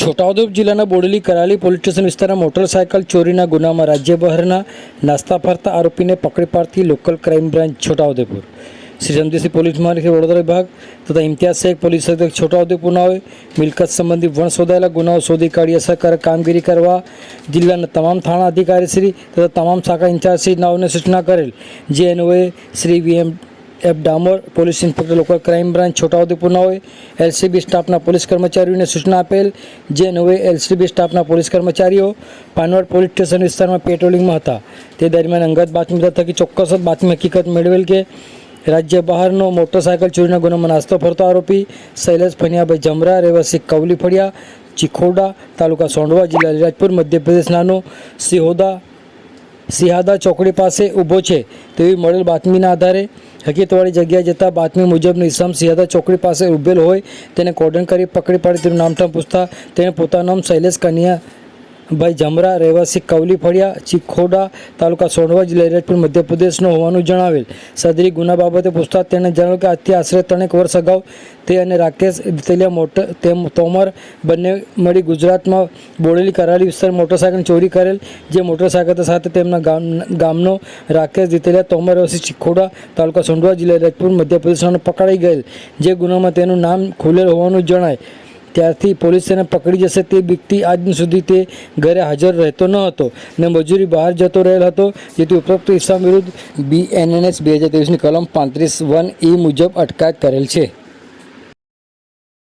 છોટાઉદેપુર જિલ્લાના Bodeli Karali police station વિસ્તારમાં motorcycle ચોરીના ગુનામાં રાજ્ય બહારના નાસ્તા ફરતા આરોપીને પકડી પાડતી local crime branch Chhota Udepur. Shri Ramjitsinh police મહાનિરીક્ષક Vadodara વિભાગ તથા ઇમ્તિયાઝ શેખ પોલીસ અધિક્ષક છોટાઉદેપુરનાઓએ મિલકત સંબંધી વણ શોધાયેલા ગુનાઓ શોધી કાઢી અસરકારક કામગીરી કરવા જિલ્લાના તમામ થાણા અધિકારીશ્રી તથા તમામ શાખા ઇન્ચાર્જશ્રીનાઓને સૂચના કરેલ. જે અન્વયે Shri VM F Damor police inspector local crime branch છોટાઉદેપુરનાઓએ LCB સ્ટાફના પોલીસ કર્મચારીઓને સૂચના આપેલ જે નવે એલસીબી સ્ટાફના પોલીસ કર્મચારીઓ પાનવડ પોલીસ સ્ટેશન વિસ્તારમાં પેટ્રોલિંગમાં હતા. તે દરમિયાન અંગત બાતમીદાર થકી ચોક્કસ જ બાતમી હકીકત મેળવેલ કે રાજ્ય બહારનો મોટરસાયકલ ચોરીના ગુનામાં નાસ્તો ફરતો આરોપી શૈલેષ ફનિયાભાઈ જમરા, રહેવાસી કવલી ફળિયા, ચિખોડા તાલુકા સોંડવા, જિલ્લા લીલાજપુર મધ્યપ્રદેશનાનો સિહોદા સિહાદા ચોકડી પાસે ઊભો છે તેવી મળેલ બાતમીના આધારે હકીકતવાળી જગ્યાએ જતાં બાતમી મુજબનો ઇસમ સિહાદા ચોકડી પાસે ઊભેલ હોય તેને કોર્ડન કરી પકડી પાડી તેનું નામઠામ પૂછતા તેણે પોતાનું નામ શૈલેષ કન્યા ભાઈ જમરા, રહેવાસી કવલી ફળિયા ચીખોડા તાલુકા સોનવા જિલ્લા રાજપુર મધ્યપ્રદેશનો હોવાનું જણાવેલ. સદરી ગુના બાબતે પૂછતા તેણે જણાવ્યું કે આજથી આશરે ત્રણેક વર્ષ અગાઉ તે અને રાકેશ તેલિયા મોટર તેમ તોમર બંને મળી ગુજરાતમાં બોડેલી કરાલી વિસ્તાર મોટરસાયકલ ચોરી કરેલ, જે મોટરસાયકલ સાથે તેમના ગામ, ગામનો રાકેશ દિતેલિયા, તોમર રહેવાસી ચીખોડા તાલુકા સોંડવા જિલ્લા રાજપુર મધ્યપ્રદેશનો પકડાઈ ગયેલ. જે ગુનામાં તેનું નામ ખુલેલ હોવાનું જણાય. ત્યારથી પોલીસ તેને પકડી જશે તે બીકથી આજ સુધી તે ઘરે હાજર રહેતો ન હતો ને મજૂરી બહાર જતો રહેલ હતો, જેથી ઉપરોક્ત ઇસમ વિરુદ્ધ બીએનએનએસ બે હજાર ત્રેવીસની કલમ પાંત્રીસ વન ઈ મુજબ અટકાયત કરેલ છે.